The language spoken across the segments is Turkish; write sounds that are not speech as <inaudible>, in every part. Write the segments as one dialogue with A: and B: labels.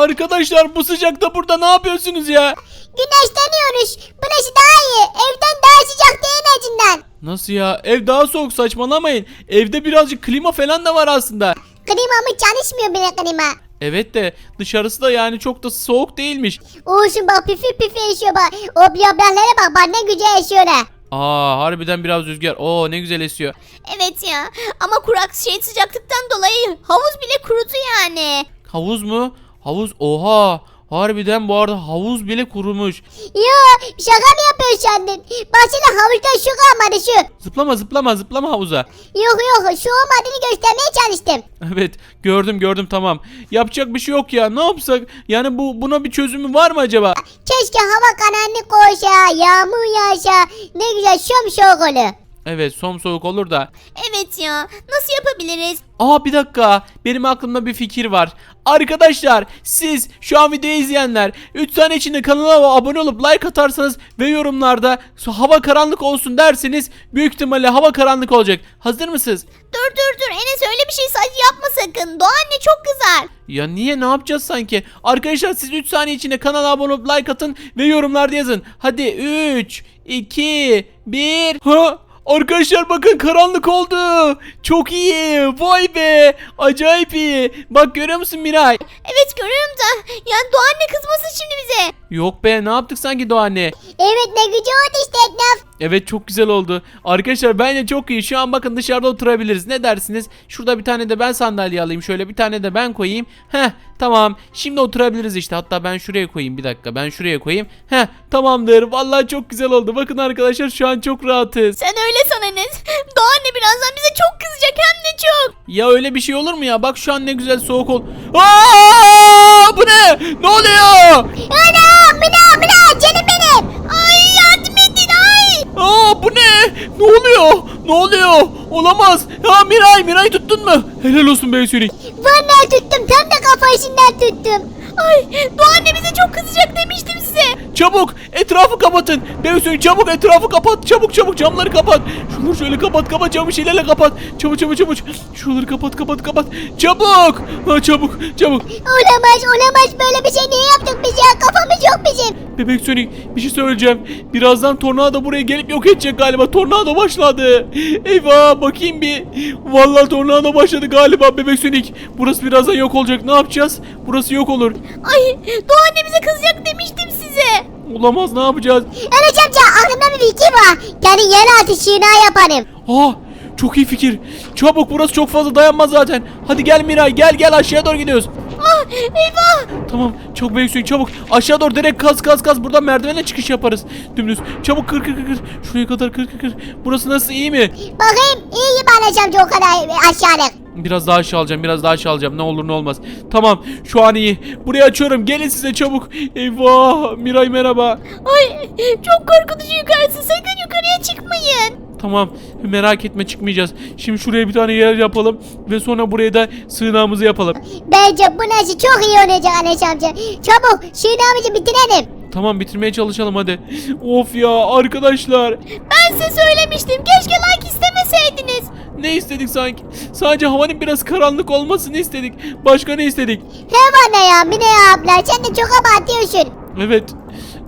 A: arkadaşlar bu sıcakta burada ne yapıyorsunuz ya?
B: Güneşleniyoruz. Burası daha iyi. Evden daha sıcak değil en azından.
A: Nasıl ya? Ev daha soğuk saçmalamayın. Evde birazcık klima falan da var aslında.
B: Klimamı çalışmıyor bile klima.
A: Evet de dışarısı da yani çok da soğuk değilmiş.
B: Olsun bak pifi pifi esiyor bak. O blablalara bak bak ne güzel esiyorlar.
A: Aa harbiden biraz rüzgar. Oo ne güzel esiyor.
C: Evet ya ama kurak şey sıcaklıktan dolayı havuz bile kurudu yani.
A: Havuz mu? Havuz oha. Harbiden bu arada havuz bile kurumuş.
B: Yo şaka mı yapıyorsun sandın? Baksana havuzda şu kalmadı şu.
A: Zıplama zıplama zıplama havuza.
B: Yok yok şu olmadığını göstermeye çalıştım.
A: Evet gördüm gördüm tamam. Yapacak bir şey yok ya ne yapsak? Yani bu buna bir çözümü var mı acaba?
B: Keşke hava karanlık olsa, yağmur yağsa, ne güzel şom soğuk olur.
A: Evet som soğuk olur da.
C: Evet ya nasıl yapabiliriz?
A: Aa bir dakika benim aklımda bir fikir var. Arkadaşlar siz şu an videoyu izleyenler 3 saniye içinde kanala abone olup like atarsanız ve yorumlarda "Su- hava karanlık olsun derseniz büyük ihtimalle hava karanlık olacak. Hazır mısınız?
C: Dur dur dur Enes öyle bir şey sadece yapma sakın. Doğa anne çok kızar.
A: Ya niye ne yapacağız sanki? Arkadaşlar siz 3 saniye içinde kanala abone olup like atın ve yorumlarda yazın. Hadi 3, 2, 1. Ha? Arkadaşlar bakın karanlık oldu. Çok iyi. Vay be. Acayip iyi. Bak görüyor musun Miray?
C: Evet görüyorum da yani Doğa anne kızmasın şimdi bize.
A: Yok be ne yaptık sanki Doğa anne?
B: Evet ne güzel oldu işte etraf.
A: Evet çok güzel oldu. Arkadaşlar bence çok iyi. Şu an bakın dışarıda oturabiliriz. Ne dersiniz? Şurada bir tane de ben sandalye alayım. Şöyle bir tane de ben koyayım. Heh tamam. Şimdi oturabiliriz işte. Hatta ben şuraya koyayım. Bir dakika ben şuraya koyayım. Heh tamamdır. Vallahi çok güzel oldu. Bakın arkadaşlar şu an çok rahatız.
C: Sen öyle san Enes. Doğa anne birazdan bize çok kızacak hem de çok.
A: Ya öyle bir şey olur mu ya? Bak şu an ne güzel soğuk ol. Aa! Bu ne? Ne oluyor?
B: Ana mına mına canım benim.
C: Ay yardım edin ay.
A: Aa bu ne? Ne oluyor? Ne oluyor? Olamaz. Ha Miray, Miray tuttun mu? Helal olsun be Hüseyin.
B: Vallahi tuttum tam da kafasından tuttum.
C: Ay Doğa anne bize çok kızacak demiştim size.
A: Çabuk etrafı kapatın. Beysun çabuk etrafı kapat. Çabuk çabuk camları kapat. Şunları şöyle kapat kapat camı şeylerle kapat. Çabuk çabuk çabuk. Şuraları kapat kapat kapat. Çabuk. Ha çabuk çabuk.
B: Olamaz olamaz böyle bir şey niye yaptık biz ya kafamız yok bizim.
A: Bebek Sonic bir şey söyleyeceğim. Birazdan tornado buraya gelip yok edecek galiba. Tornado başladı. Eyvah bakayım bir. Vallahi tornado başladı galiba Bebek Sonic. Burası birazdan yok olacak. Ne yapacağız? Burası yok olur.
C: Ay Doğa anne bize kızacak demiştim size.
A: Olamaz ne yapacağız?
B: Enes amca aklımda bir fikir var. Kendi yer altı şina yaparım.
A: Aa çok iyi fikir. Çabuk burası çok fazla dayanmaz zaten. Hadi gel Miray gel gel aşağıya doğru gidiyoruz.
C: Ah eyvah.
A: Tamam çok büyük suyu çabuk. Aşağı doğru direkt kaz kaz kaz. Buradan merdivenle çıkış yaparız. Dümdüz. Çabuk kır kır kır kır. Şuraya kadar kır kır kır. Burası nasıl iyi mi?
B: Bakayım iyi gibi amca o kadar aşağılık.
A: Biraz daha aşağı alacağım. Biraz daha aşağı alacağım. Ne olur ne olmaz. Tamam şu an iyi. Burayı açıyorum. Gelin size çabuk. Eyvah. Miray merhaba.
C: Ay çok korkutucu yukarısı sakın yukarıya çıkmayın.
A: Tamam merak etme çıkmayacağız. Şimdi şuraya bir tane yer yapalım. Ve sonra buraya da sığınağımızı yapalım.
B: Bence bu nasıl çok iyi olacak Enes amca. Çabuk şinamızı bitirelim.
A: Tamam bitirmeye çalışalım hadi. Of ya arkadaşlar.
C: Ben size söylemiştim keşke like istemeseydiniz.
A: Ne istedik sanki? Sadece havanın biraz karanlık olmasını istedik. Başka ne istedik?
B: He bana ya Mine abla sen de çok abartıyorsun.
A: Evet.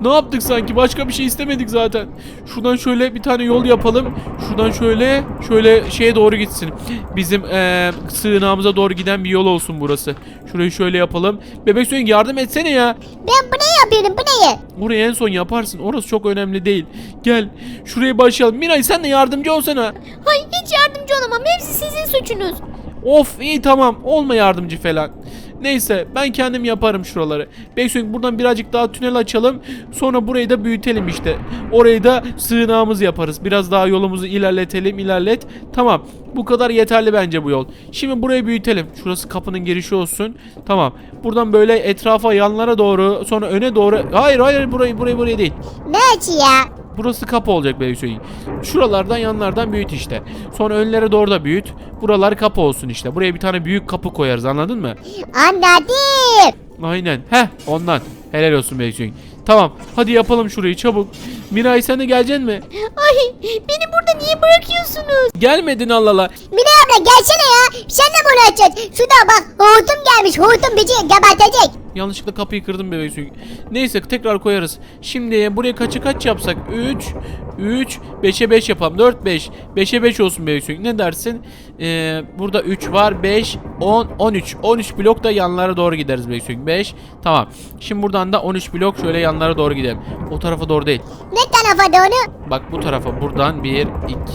A: Ne yaptık sanki? Başka bir şey istemedik zaten. Şuradan şöyle bir tane yol yapalım. Şuradan şöyle şöyle şeye doğru gitsin. Bizim eee sığınağımıza doğru giden bir yol olsun burası. Şurayı şöyle yapalım. Bebek Sonic yardım etsene ya.
B: Ben bu ne yapıyorum bu ne?
A: Orayı en son yaparsın. Orası çok önemli değil. Gel. Şuraya başlayalım. Miray sen de yardımcı olsana.
C: Ay hiç yardımcı olamam hepsi sizin suçunuz.
A: Of iyi tamam. Olma yardımcı falan. Neyse ben kendim yaparım şuraları. Beksonik buradan birazcık daha tünel açalım. Sonra burayı da büyütelim işte. Orayı da sığınağımız yaparız. Biraz daha yolumuzu ilerletelim ilerlet. Tamam. Bu kadar yeterli bence bu yol. Şimdi burayı büyütelim. Şurası kapının girişi olsun. Tamam. Buradan böyle etrafa yanlara doğru sonra öne doğru. Hayır hayır burayı burayı burayı değil.
B: Ne ya?
A: Burası kapı olacak be Hüseyin. Şuralardan yanlardan büyüt işte. Sonra önlere doğru da büyüt. Buralar kapı olsun işte. Buraya bir tane büyük kapı koyarız anladın mı?
B: Anladım.
A: Aynen. Heh ondan. Helal olsun be Hüseyin. Tamam hadi yapalım şurayı çabuk. Miray sen de geleceksin mi?
C: Ay beni burada niye bırakıyorsunuz?
A: Gelmedin Allah Allah.
B: Mine abla gelsene ya. Sen de bunu açacaksın. Şurada bak hortum gelmiş. Hortum bizi gebertecek.
A: Yanlışlıkla kapıyı kırdım bebek sönük. Neyse tekrar koyarız. Şimdi buraya kaçı kaç yapsak? 3 3 5'e 5 yapalım. 4 5. 5'e 5 olsun bebek sönük. Ne dersin? Ee, burada 3 var. 5 10 13. 13 blok da yanlara doğru gideriz bebek sönük. 5 tamam. Şimdi buradan da 13 blok şöyle yanlara doğru gidelim. O tarafa doğru değil.
B: Ne tarafa doğru?
A: Bak bu tarafa buradan 1,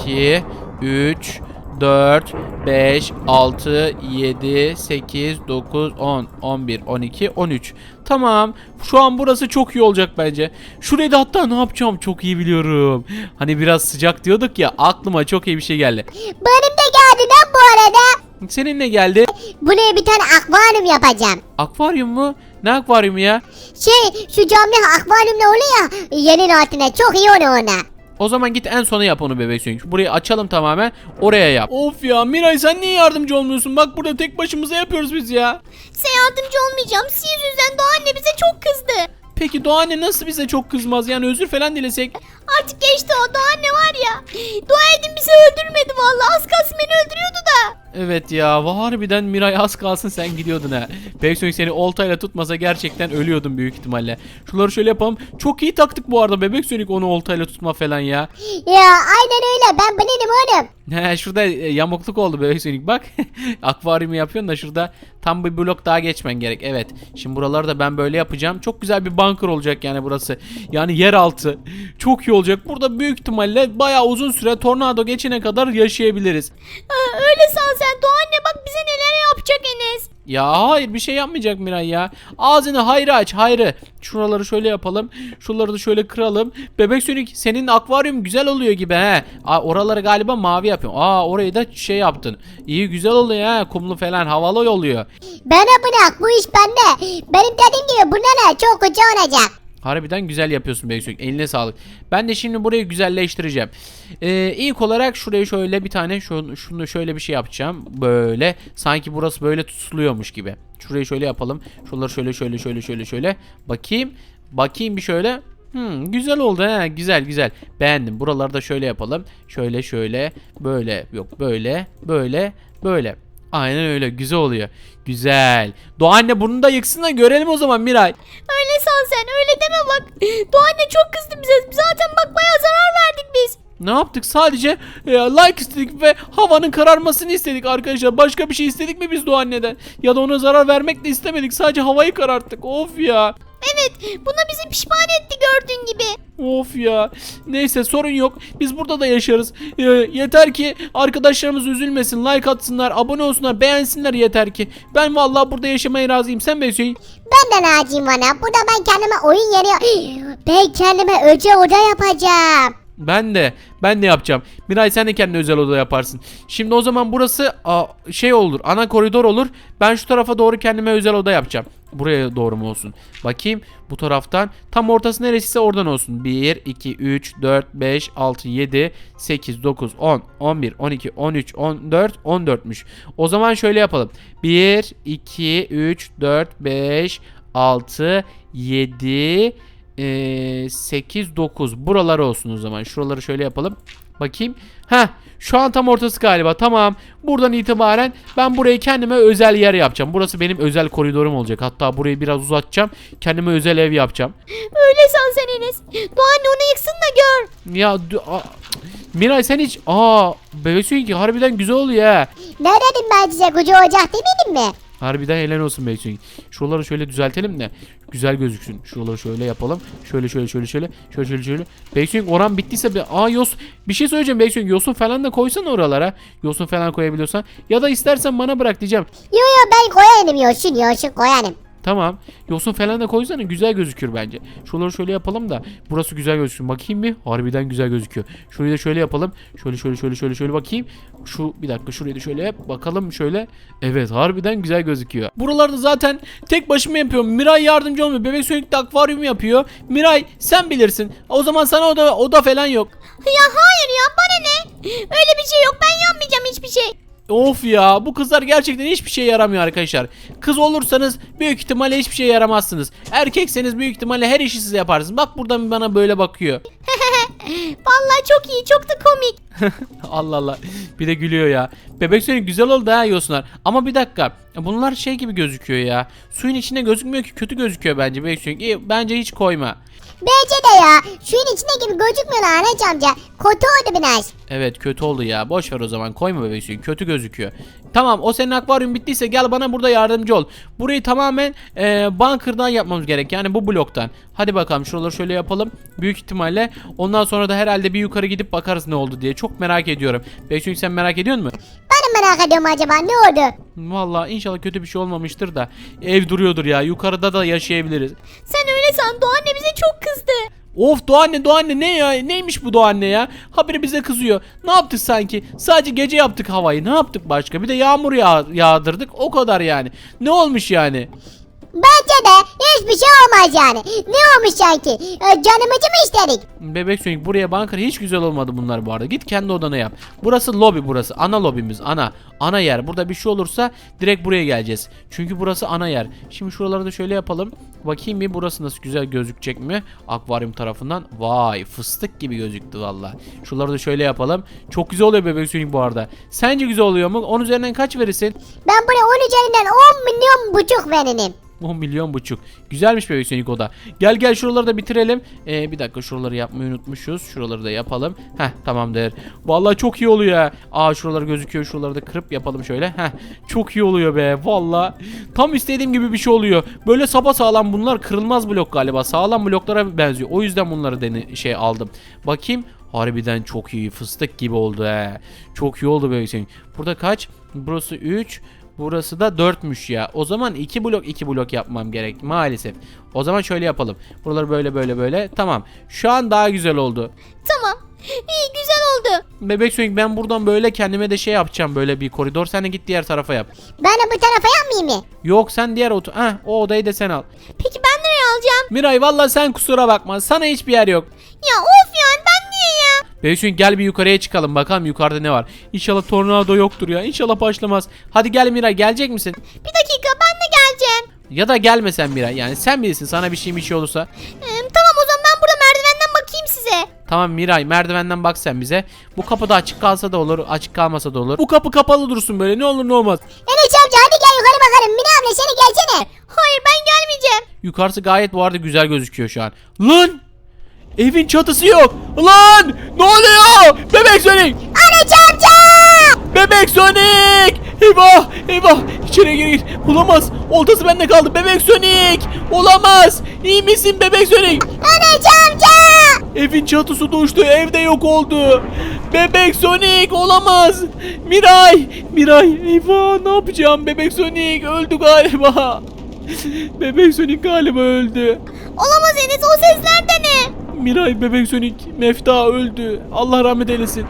A: 2, 3, 4, 5, 6, 7, 8, 9, 10, 11, 12, 13. Tamam. Şu an burası çok iyi olacak bence. Şurayı da hatta ne yapacağım çok iyi biliyorum. Hani biraz sıcak diyorduk ya aklıma çok iyi bir şey geldi.
B: Benim de geldi lan bu arada.
A: Senin ne geldi?
B: Buraya bir tane akvaryum yapacağım.
A: Akvaryum mu? Ne akvaryumu ya?
B: Şey şu camlı akvaryum ne oluyor ya yerin altına çok iyi oluyor ona.
A: O zaman git en sona yap onu bebek sönük. Burayı açalım tamamen. Oraya yap. Of ya Miray sen niye yardımcı olmuyorsun? Bak burada tek başımıza yapıyoruz biz ya.
C: Size yardımcı olmayacağım. Sizin yüzünden Doğa anne bize çok kızdı.
A: Peki Doğa anne nasıl bize çok kızmaz? Yani özür falan dilesek.
C: Artık geçti o Doğa anne var ya. Dua edin bizi öldürmedi vallahi. Az kalsın beni öldürüyordu da.
A: Evet ya harbiden Miray az kalsın sen gidiyordun ha. Bebek seni oltayla tutmasa gerçekten ölüyordun büyük ihtimalle. Şunları şöyle yapalım. Çok iyi taktık bu arada bebek sönük onu oltayla tutma falan ya.
B: Ya aynen öyle ben bilirim oğlum.
A: He şurada e, yamukluk oldu bebek sönük bak. <laughs> Akvaryumu yapıyorsun da şurada tam bir blok daha geçmen gerek. Evet. Şimdi buraları da ben böyle yapacağım. Çok güzel bir bunker olacak yani burası. Yani yeraltı. Çok iyi olacak. Burada büyük ihtimalle bayağı uzun süre tornado geçene kadar yaşayabiliriz.
C: Aa, öyle san sen Doğa anne bak bize neler yapacak Enes.
A: Ya hayır bir şey yapmayacak Miray ya. Ağzını hayrı aç hayrı. Şuraları şöyle yapalım. Şuraları da şöyle kıralım. Bebek Sonic senin akvaryum güzel oluyor gibi he. Aa, oraları galiba mavi yapıyorsun. Aa orayı da şey yaptın. İyi güzel oluyor ha. Kumlu falan havalı oluyor.
B: Bana bırak bu iş bende. Benim dediğim gibi bunlar çok koca olacak.
A: Harbiden güzel yapıyorsun Sonic. Eline sağlık. Ben de şimdi burayı güzelleştireceğim. Ee, ilk olarak şuraya şöyle bir tane şunu, şunu şöyle bir şey yapacağım. Böyle. Sanki burası böyle tutuluyormuş gibi. Şurayı şöyle yapalım. Şuraları şöyle şöyle şöyle şöyle şöyle. Bakayım. Bakayım bir şöyle. Hmm, güzel oldu ha güzel güzel beğendim buraları da şöyle yapalım şöyle şöyle böyle yok böyle böyle böyle aynen öyle güzel oluyor güzel Doğa anne bunu da yıksın da görelim o zaman Miray
C: Öyle san sen öyle deme bak. Doğa anne çok kızdı bize. Zaten bak bayağı zarar verdik biz.
A: Ne yaptık? Sadece e, like istedik ve havanın kararmasını istedik arkadaşlar. Başka bir şey istedik mi biz Doğu anneden? Ya da ona zarar vermek de istemedik. Sadece havayı kararttık. Of ya.
C: Evet buna bizi pişman etti.
A: Of ya. Neyse sorun yok. Biz burada da yaşarız. E, yeter ki arkadaşlarımız üzülmesin. Like atsınlar, abone olsunlar, beğensinler yeter ki. Ben vallahi burada yaşamaya razıyım. Sen be Hüseyin.
B: Ben de Naci'yim bana. Burada ben kendime oyun yeri... <gasps> Ben kendime özel oda yapacağım.
A: Ben de. Ben de yapacağım. Miray sen de kendine özel oda yaparsın. Şimdi o zaman burası a, şey olur. Ana koridor olur. Ben şu tarafa doğru kendime özel oda yapacağım. Buraya doğru mu olsun? Bakayım bu taraftan. Tam ortası neresiyse oradan olsun. 1, 2, 3, 4, 5, 6, 7, 8, 9, 10, 11, 12, 13, 14, 14'müş. O zaman şöyle yapalım. 1, 2, 3, 4, 5, 6, 7, ee, 8 9 buralar olsun o zaman. Şuraları şöyle yapalım. Bakayım. Ha, şu an tam ortası galiba. Tamam. Buradan itibaren ben burayı kendime özel yer yapacağım. Burası benim özel koridorum olacak. Hatta burayı biraz uzatacağım. Kendime özel ev yapacağım.
C: Öyle san sen Enes. Doğa anne onu yıksın da gör.
A: Ya Miray sen hiç aa bebek ki harbiden güzel oluyor ha.
B: Ne dedim ben size koca olacak demedim mi?
A: Harbiden helal olsun Beysun. Şuraları şöyle düzeltelim de güzel gözüksün. Şuraları şöyle yapalım. Şöyle şöyle şöyle şöyle. Şöyle şöyle şöyle. Beysun oran bittiyse bir aa yos bir şey söyleyeceğim Beysun. Yosun falan da koysan oralara. Yosun falan koyabiliyorsan ya da istersen bana bırak diyeceğim.
B: Yo yo ben koyanım yoşun yoşun koyanım.
A: Tamam. Yosun falan da koysana güzel gözükür bence. Şuraları şöyle yapalım da burası güzel gözüksün. Bakayım bir. Harbiden güzel gözüküyor. Şurayı da şöyle yapalım. Şöyle şöyle şöyle şöyle şöyle bakayım. Şu bir dakika şurayı da şöyle yap. Bakalım şöyle. Evet harbiden güzel gözüküyor. Buralarda zaten tek başıma yapıyorum. Miray yardımcı olmuyor. Bebek Sonic'te akvaryum yapıyor. Miray sen bilirsin. O zaman sana oda, oda falan yok.
C: Ya hayır ya bana ne? Öyle bir şey yok ben yanmayacağım hiçbir şey.
A: Of ya bu kızlar gerçekten hiçbir şey yaramıyor arkadaşlar. Kız olursanız büyük ihtimalle hiçbir şey yaramazsınız. Erkekseniz büyük ihtimalle her işi siz yaparsınız. Bak buradan bana böyle bakıyor. <laughs>
C: Vallahi çok iyi çok da komik. <laughs>
A: Allah Allah. Bir de gülüyor ya. Bebek Sonic güzel oldu ha yosunlar. Ama bir dakika. Bunlar şey gibi gözüküyor ya. Suyun içinde gözükmüyor ki kötü gözüküyor bence Bebek. İyi, bence hiç koyma.
B: Bence de ya. Suyun içinde gibi gözükmüyorlar Anaç amca. Kötü oldu biraz.
A: Evet kötü oldu ya. Boş ver o zaman. Koyma bebek suyu. Kötü gözüküyor. Tamam o senin akvaryum bittiyse gel bana burada yardımcı ol. Burayı tamamen e, bunker'dan yapmamız gerek. Yani bu bloktan. Hadi bakalım şuraları şöyle yapalım. Büyük ihtimalle. Ondan sonra da herhalde bir yukarı gidip bakarız ne oldu diye. Çok merak ediyorum. Bebek suyu sen merak ediyor musun?
B: Ben merak ediyorum acaba ne oldu?
A: Vallahi inşallah kötü bir şey olmamıştır da. Ev duruyordur ya. Yukarıda da yaşayabiliriz.
C: Sen öyle san Doğu anne bize çok kızdı.
A: Of Doğanne Doğanne ne ya neymiş bu Doğanne ya haberi bize kızıyor ne yaptık sanki sadece gece yaptık havayı ne yaptık başka bir de yağmur yağ yağdırdık o kadar yani ne olmuş yani
B: Bence de hiçbir şey olmaz yani. Ne olmuş sanki? Ee, canımızı mı istedik?
A: Bebek Sonic buraya banker hiç güzel olmadı bunlar bu arada. Git kendi odana yap. Burası lobi burası ana lobimiz ana ana yer. Burada bir şey olursa direkt buraya geleceğiz. Çünkü burası ana yer. Şimdi şuraları da şöyle yapalım. Bakayım bir burası nasıl güzel gözükecek mi? Akvaryum tarafından. Vay fıstık gibi gözüktü valla şuraları da şöyle yapalım. Çok güzel oluyor Bebek Sonic bu arada. Sence güzel oluyor mu? 10 üzerinden kaç verirsin?
B: Ben buraya 10 üzerinden 10 milyon buçuk veririm.
A: 10 milyon buçuk. Güzelmiş bebek Sonic o da. Gel gel şuraları da bitirelim. Ee, bir dakika şuraları yapmayı unutmuşuz. Şuraları da yapalım. Heh tamamdır. Vallahi çok iyi oluyor ya. Aa şuraları gözüküyor. Şuraları da kırıp yapalım şöyle. Heh çok iyi oluyor be. Vallahi tam istediğim gibi bir şey oluyor. Böyle sapa sağlam bunlar kırılmaz blok galiba. Sağlam bloklara benziyor. O yüzden bunları dene şey aldım. Bakayım. Harbiden çok iyi. Fıstık gibi oldu he. Çok iyi oldu bebek Sonic. Burada kaç? Burası 3. Burası da 4'müş ya. O zaman 2 blok 2 blok yapmam gerek maalesef. O zaman şöyle yapalım. Buraları böyle böyle böyle. Tamam. Şu an daha güzel oldu.
C: Tamam. İyi güzel oldu.
A: Bebek Sonic ben buradan böyle kendime de şey yapacağım böyle bir koridor. Sen de git diğer tarafa yap.
B: Ben de bu tarafa yapmayayım mı?
A: Yok sen diğer otu. Heh, o odayı da sen al.
C: Peki ben nereye alacağım?
A: Miray valla sen kusura bakma. Sana hiçbir yer yok.
C: Ya ben
A: Sonic gel bir yukarıya çıkalım bakalım yukarıda ne var. İnşallah tornado yoktur ya. İnşallah başlamaz. Hadi gel Miray gelecek misin?
C: Bir dakika ben de geleceğim.
A: Ya da gelmesen Miray. Yani sen bilirsin sana bir şey bir şey olursa.
C: Ee, tamam o zaman ben burada merdivenden bakayım size.
A: Tamam Miray merdivenden bak sen bize. Bu kapı da açık kalsa da olur, açık kalmasa da olur. Bu kapı kapalı dursun böyle ne olur ne olmaz.
B: Anaç amca hadi gel yukarı bakalım. Mine abla seni gelsene.
C: Hayır ben gelmeyeceğim.
A: Yukarısı gayet bu arada güzel gözüküyor şu an. Lan! Evin çatısı yok. Lan! Ne oluyor? Bebek Sonic!
B: Anaç amca!
A: Bebek Sonic! Eyvah! Eyvah! İçeri gir gir. Olamaz. Oltası bende kaldı. Bebek Sonic! Olamaz. İyi misin Bebek Sonic?
B: Anaç amca!
A: Evin çatısı düştü. Evde yok oldu. Bebek Sonic olamaz. Miray. Miray. Eyvah ne yapacağım? Bebek Sonic öldü galiba. Bebek Sonic galiba öldü.
C: Olamaz Enes o sesler de ne?
A: Miray Bebek Sonic Mefta öldü. Allah rahmet eylesin.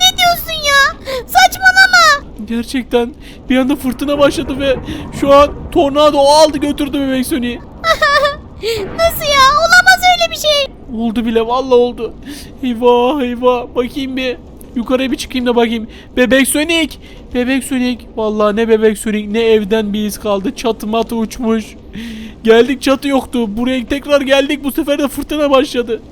C: Ne diyorsun ya? Saçmalama.
A: Gerçekten bir anda fırtına başladı ve şu an tornado aldı götürdü Bebek Sonic'i. <laughs>
C: Nasıl ya? Olamaz öyle bir şey.
A: Oldu bile vallahi oldu. Eyvah eyvah bakayım bir. Yukarıya bir çıkayım da bakayım. Bebek Sonic. Bebek Sonic. Vallahi ne bebek Sonic ne evden bir iz kaldı. Çatı matı uçmuş. Geldik çatı yoktu. Buraya tekrar geldik. Bu sefer de fırtına başladı.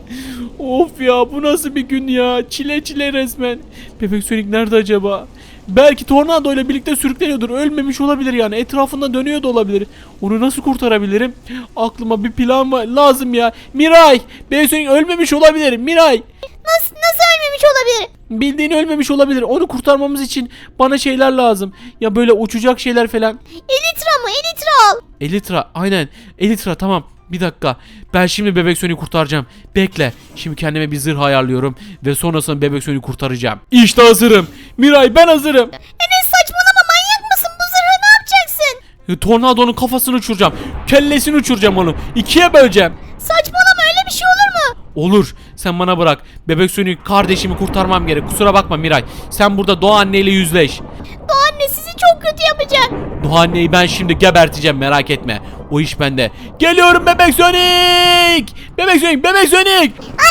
A: Of ya bu nasıl bir gün ya. Çile çile resmen. Bebek Sonic nerede acaba? Belki tornado ile birlikte sürükleniyordur. Ölmemiş olabilir yani. Etrafında dönüyor da olabilir. Onu nasıl kurtarabilirim? Aklıma bir plan var. lazım ya. Miray! Bebek Sonic ölmemiş olabilir. Miray!
C: Nasıl, nasıl ölmemiş olabilir?
A: Bildiğin ölmemiş olabilir. Onu kurtarmamız için bana şeyler lazım. Ya böyle uçacak şeyler falan.
C: Elitra mı? Elitra al.
A: Elitra aynen. Elitra tamam. Bir dakika. Ben şimdi Bebek Sonic'i kurtaracağım. Bekle. Şimdi kendime bir zırh ayarlıyorum. Ve sonrasında Bebek Sonic'i kurtaracağım. İşte hazırım. Miray ben hazırım.
C: Enes saçmalama manyak mısın? Bu zırhı ne yapacaksın?
A: E, Tornadonun kafasını uçuracağım. Kellesini uçuracağım onu. İkiye böleceğim.
C: Saçmalama öyle bir şey olur mu?
A: Olur. Sen bana bırak. Bebek Sonic kardeşimi kurtarmam gerek. Kusura bakma Miray. Sen burada Doğa anneyle yüzleş.
C: Doğu anne sizi çok kötü yapacak.
A: Doğa anneyi ben şimdi geberteceğim merak etme. O iş bende. Geliyorum Bebek Sonic! Bebek Sonic! Bebek!
B: Anaç amca!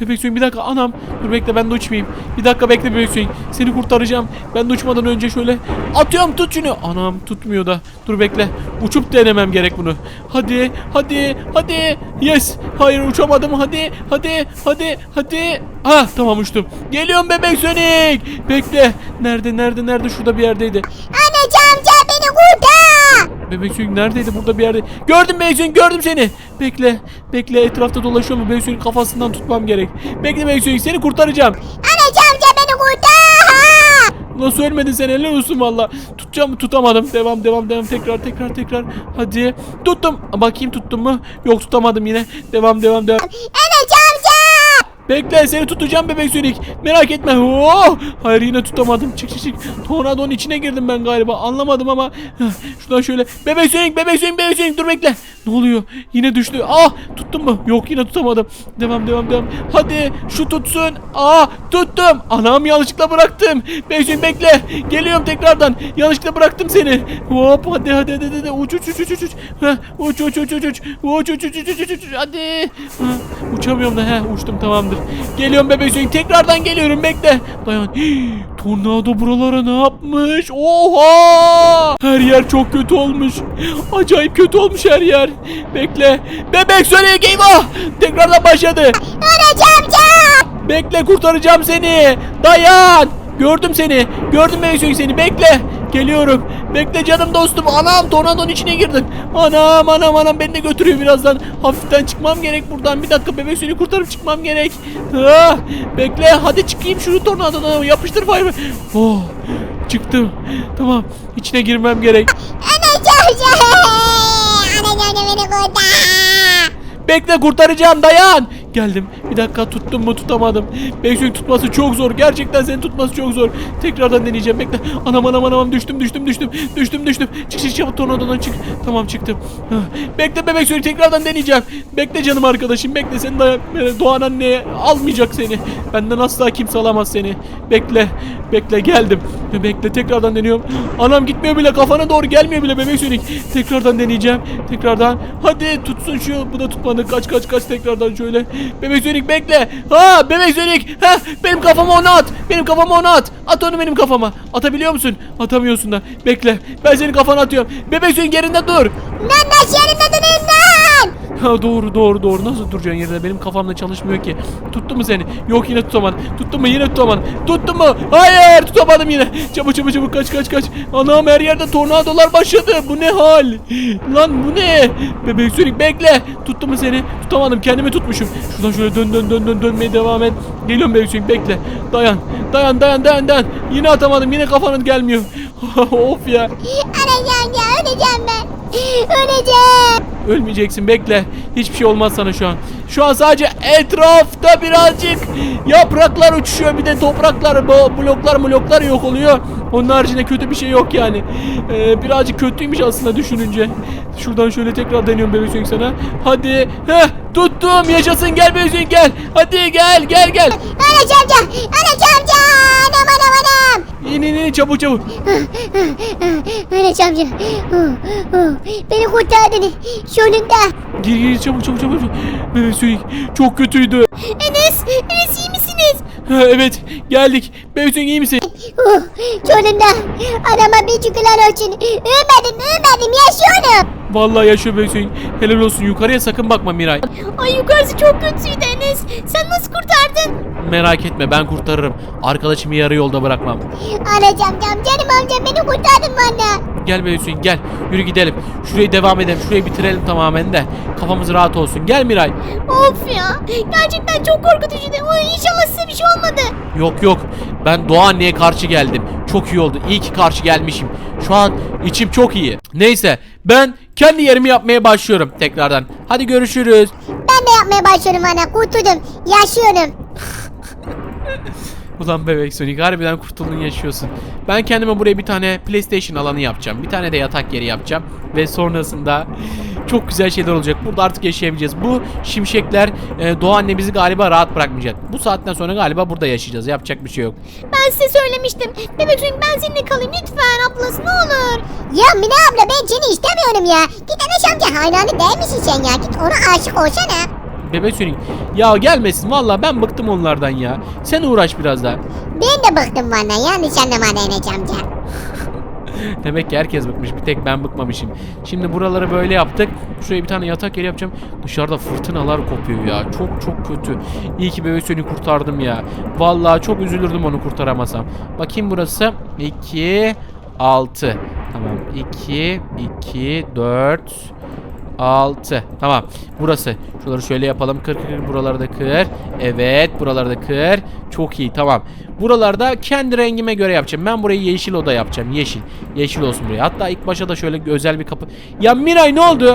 A: Bebek Swing bir dakika anam. Dur bekle ben de uçmayayım. Bir dakika bekle Bebek Swing. Seni kurtaracağım. Ben de uçmadan önce şöyle atıyorum tut şunu. Anam tutmuyor da. Dur bekle. Uçup denemem gerek bunu. Hadi hadi hadi. Yes. Hayır uçamadım. Hadi hadi hadi hadi. Ha tamam uçtum. Geliyorum Bebek Sonic. Bekle. Nerede nerede nerede şurada bir yerdeydi.
B: Kurtar.
A: Bebek neredeydi? Burada bir yerde. Gördüm Bebek gördüm seni. Bekle. Bekle etrafta dolaşıyor mu? Bebek kafasından tutmam gerek. Bekle Bebek seni kurtaracağım.
B: Anacığım amca beni kurtar.
A: Nasıl ölmedin sen helal olsun valla. Tutacağım tutamadım. Devam devam devam tekrar tekrar tekrar. Hadi. Tuttum. Bakayım tuttum mu? Yok tutamadım yine. Devam devam devam. Bekle seni tutacağım bebek sönük. Merak etme. Oh! Hayır yine tutamadım. Çık çık çık. Tornadonun içine girdim ben galiba. Anlamadım ama. Heh, Şuradan şöyle. Bebek sönük bebek sönük bebek sönük dur bekle. Ne oluyor? Yine düştü. Ah tuttum mu? Yok yine tutamadım. Devam devam devam. Hadi şu tutsun. Ah tuttum. Anam yanlışlıkla bıraktım. Bebek sönük bekle. Geliyorum tekrardan. Yanlışlıkla bıraktım seni. Hop hadi hadi hadi hadi. Uç uç uç uç uç. Heh, Uç uç uç uç uç. Uç uç uç uç uç uç. Hadi. Heh, Uçamıyorum da he uçtum tamamdır. Geliyorum bebek Sonic tekrardan geliyorum bekle. Dayan. Hii, <gasps> tornado buralara ne yapmış? Oha! Her yer çok kötü olmuş. Acayip kötü olmuş her yer. Bekle. Bebek Sonic eyvah! Tekrardan başladı.
B: Anacığım amca.
A: Bekle kurtaracağım seni. Dayan. Gördüm seni. Gördüm bebek Sonic seni. Bekle. Geliyorum. Bekle canım dostum. Anam tornadonun içine girdim. Anam anam anam beni de götürüyor birazdan. Hafiften çıkmam gerek buradan. Bir dakika bebek suyunu kurtarıp çıkmam gerek. Ah, bekle hadi çıkayım şu tornadodan. Yapıştır fire. Oh çıktım. Tamam içine girmem gerek.
B: Anacığım. Anacığım beni kurtar.
A: Bekle kurtaracağım dayan. Geldim. Bir dakika tuttum mu tutamadım. Beysun tutması çok zor. Gerçekten seni tutması çok zor. Tekrardan deneyeceğim. Bekle. Anam anam anam düştüm düştüm düştüm. Düştüm düştüm. Çık çık çabuk tornadodan çık. Tamam çıktım. Bekle bebek suyunu tekrardan deneyeceğim. Bekle canım arkadaşım. Bekle seni de Doğan anne almayacak seni. Benden asla kimse alamaz seni. Bekle. Bekle geldim. Bekle tekrardan deniyorum. Anam gitmiyor bile kafana doğru gelmiyor bile bebek sönük. Tekrardan deneyeceğim. Tekrardan. Hadi tutsun şu. Bu da tutmadı. Kaç kaç kaç tekrardan şöyle. Bebek sönük bekle. Ha bebek sönük. Ha benim kafama onu at. Benim kafama onu at. At onu benim kafama. Atabiliyor musun? Atamıyorsun da. Bekle. Ben senin kafana atıyorum. Bebek sönük yerinde dur.
B: Lan nasıl yerinde?
A: Ha doğru doğru doğru. Nasıl duracaksın yerinde? Benim kafamda çalışmıyor ki. Tuttu mu seni? Yok yine tutamadım. Tuttu mu? Yine tutamadım. Tuttu mu? Hayır tutamadım yine. Çabuk çabuk çabuk kaç kaç kaç. Anam her yerde tornadolar başladı. Bu ne hal? Lan bu ne? Bebek sönük bekle. Tuttu mu seni? Tutamadım. Kendimi tutmuşum. Şuradan şöyle dön dön dön dön dönmeye devam et. Geliyorum bebek sönük bekle. Dayan. Dayan dayan dayan dayan. Yine atamadım. Yine kafanın gelmiyor. <laughs> of ya.
B: Anacığım amca öleceğim ben. Öleceğim.
A: Ölmeyeceksin bekle. Hiçbir şey olmaz sana şu an. Şu an sadece etrafta birazcık yapraklar uçuşuyor. Bir de topraklar, bloklar bloklar yok oluyor. Onun haricinde kötü bir şey yok yani. Ee, birazcık kötüymüş aslında düşününce. Şuradan şöyle tekrar deniyorum bebek sana. Hadi. Heh, tuttum. Yaşasın gel Sonic gel. Hadi gel gel gel.
B: Anacığım amca. Anacığım amca. Anam anam anam.
A: İn in in çabuk çabuk.
B: Anacığım amca. Beni kurtardın. Sonunda.
A: Gir gir çabuk çabuk çabuk. Sonic çok kötüydü.
C: Enes, Enes iyi misiniz?
A: Evet geldik. Sonic iyi misin?
B: Sonunda. Anama bir şükürler olsun. Ölmedim ölmedim yaşıyorum.
A: Vallahi yaşıyor Bebek Sonic. Helal olsun yukarıya sakın bakma Miray.
C: Ay yukarısı çok kötüydü Enes. Sen nasıl kurtardın?
A: Merak etme ben kurtarırım. Arkadaşımı yarı yolda bırakmam.
B: Anacığım amcam canım amcam beni kurtardın bana.
A: Gel be Hüseyin gel. Yürü gidelim. Şurayı devam edelim. Şurayı bitirelim tamamen de. Kafamız rahat olsun. Gel Miray.
C: Of ya. Gerçekten çok korkutucuydu. Ay, İnşallah size bir şey olmadı.
A: Yok yok. Ben Doğa anneye karşı geldim. Çok iyi oldu. İyi ki karşı gelmişim. Şu an içim çok iyi. Neyse ben kendi yerimi yapmaya başlıyorum tekrardan. Hadi görüşürüz.
B: Ben de yapmaya başlıyorum ana kurtuldum. Yaşıyorum. <laughs>
A: Ulan bebek Sonic harbiden kurtuldun yaşıyorsun. Ben kendime buraya bir tane PlayStation alanı yapacağım. Bir tane de yatak yeri yapacağım. Ve sonrasında çok güzel şeyler olacak. Burada artık yaşayabileceğiz. Bu şimşekler e, Doğa anne bizi galiba rahat bırakmayacak. Bu saatten sonra galiba burada yaşayacağız. Yapacak bir şey yok.
C: Ben size söylemiştim. Bebek ben seninle kalayım lütfen ablası ne olur.
B: Ya Mine abla ben seni istemiyorum ya. Git Enes amca hayranı değil misin sen ya? Git ona aşık olsana.
A: Bebek Sonic. Ya gelmesin valla ben bıktım onlardan ya. Sen uğraş biraz daha.
B: Ben de bıktım valla yanlış anlama Enes amca. <laughs>
A: Demek ki herkes bıkmış. Bir tek ben bıkmamışım. Şimdi buraları böyle yaptık. Şuraya bir tane yatak yeri yapacağım. Dışarıda fırtınalar kopuyor ya. Çok çok kötü. İyi ki bebek seni kurtardım ya. Vallahi çok üzülürdüm onu kurtaramasam. Bakayım burası. 2 6. Tamam. 2 2 4 6. Tamam. Burası. Şuraları şöyle yapalım. Kır kır. Buraları da kır. Evet. Buraları da kır. Çok iyi. Tamam. Buralarda kendi rengime göre yapacağım. Ben burayı yeşil oda yapacağım. Yeşil. Yeşil olsun buraya. Hatta ilk başa da şöyle özel bir kapı. Ya Miray ne oldu?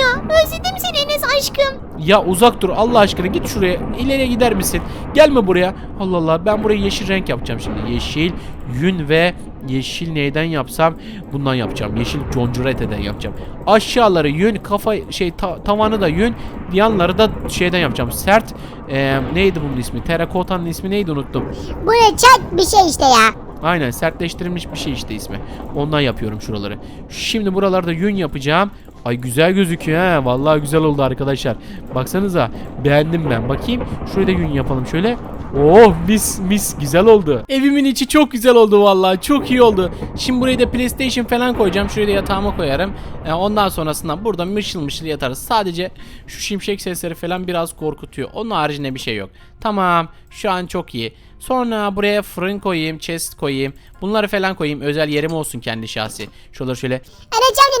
C: Ya özledim seni Enes aşkım.
A: Ya uzak dur Allah aşkına git şuraya. İleriye gider misin? Gelme buraya. Allah Allah ben burayı yeşil renk yapacağım şimdi. Yeşil, yün ve yeşil neyden yapsam bundan yapacağım. Yeşil concureteden yapacağım. Aşağıları yün, kafa şey ta- tavanı da yün, yanları da şeyden yapacağım. Sert eee, neydi bunun ismi? Terakotanın ismi neydi unuttum.
B: Bu ne çat bir şey işte ya.
A: Aynen sertleştirilmiş bir şey işte ismi. Ondan yapıyorum şuraları. Şimdi buralarda yün yapacağım. Ay güzel gözüküyor ha. Vallahi güzel oldu arkadaşlar. Baksanıza beğendim ben. Bakayım şuraya da yün yapalım şöyle. Oh mis mis güzel oldu. Evimin içi çok güzel oldu vallahi. Çok iyi oldu. Şimdi buraya da PlayStation falan koyacağım. Şuraya da yatağıma koyarım. Ee, ondan sonrasında burada mışıl mışıl yatarız. Sadece şu şimşek sesleri falan biraz korkutuyor. Onun haricinde bir şey yok. Tamam. Şu an çok iyi. Sonra buraya fırın koyayım, chest koyayım. Bunları falan koyayım. Özel yerim olsun kendi şahsi. Şuraları şöyle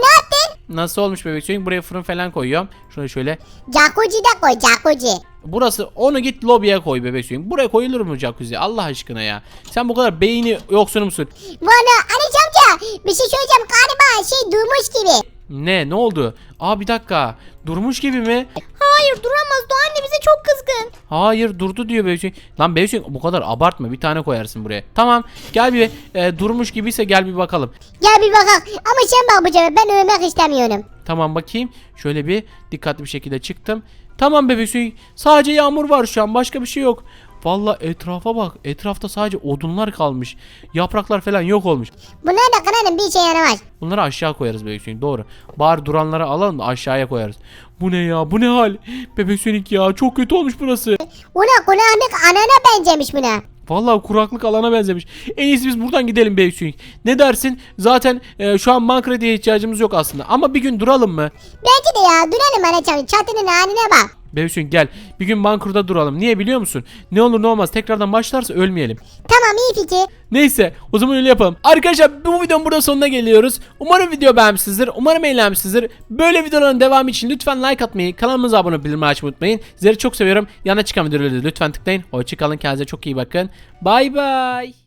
B: ne yaptın?
A: Nasıl olmuş bebek Sonic? Buraya fırın falan koyuyorum. Şuraya şöyle.
B: Jacuzzi de koy jacuzzi.
A: Burası onu git lobiye koy bebek Sonic. Buraya koyulur mu jacuzzi? Allah aşkına ya. Sen bu kadar beyni yoksunu musun?
B: Enes amca bir şey söyleyeceğim galiba şey durmuş gibi.
A: Ne? Ne oldu? Aa bir dakika. Durmuş gibi mi?
C: Hayır duramaz Doğa anne bize çok kızgın.
A: Hayır durdu diyor Sonic. Lan Sonic bu kadar abartma. Bir tane koyarsın buraya. Tamam. Gel bir e, durmuş gibiyse gel bir bakalım.
B: Gel bir bakalım ama sen bak sefer ben ölmek istemiyorum.
A: Tamam bakayım. Şöyle bir dikkatli bir şekilde çıktım. Tamam bebek. Sadece yağmur var şu an. Başka bir şey yok. Valla etrafa bak. Etrafta sadece odunlar kalmış. Yapraklar falan yok olmuş.
B: Bunlar da kanalım bir şey yaramaz.
A: Bunları aşağı koyarız bebek Sonic. Doğru. Bari duranları alalım da aşağıya koyarız. Bu ne ya? Bu ne hal? Bebek Sonic ya. Çok kötü olmuş burası.
B: Una kulağımlık anana benzemiş buna.
A: Vallahi kuraklık alana benzemiş. En iyisi biz buradan gidelim bebek Sonic. Ne dersin? Zaten e, şu an bank krediye ihtiyacımız yok aslında. Ama bir gün duralım mı?
B: Bence de ya duralım amca çatının haline bak.
A: Bebek gel. Bir gün Bankur'da duralım. Niye biliyor musun? Ne olur ne olmaz tekrardan başlarsa ölmeyelim.
B: Tamam iyi fikir.
A: Neyse o zaman öyle yapalım. Arkadaşlar bu videonun burada sonuna geliyoruz. Umarım video beğenmişsinizdir. Umarım eğlenmişsinizdir. Böyle videoların devamı için lütfen like atmayı, kanalımıza abone olup bildirim açmayı unutmayın. Sizleri çok seviyorum. Yana çıkan videoları lütfen tıklayın. Hoşçakalın. Kendinize çok iyi bakın. Bay bay.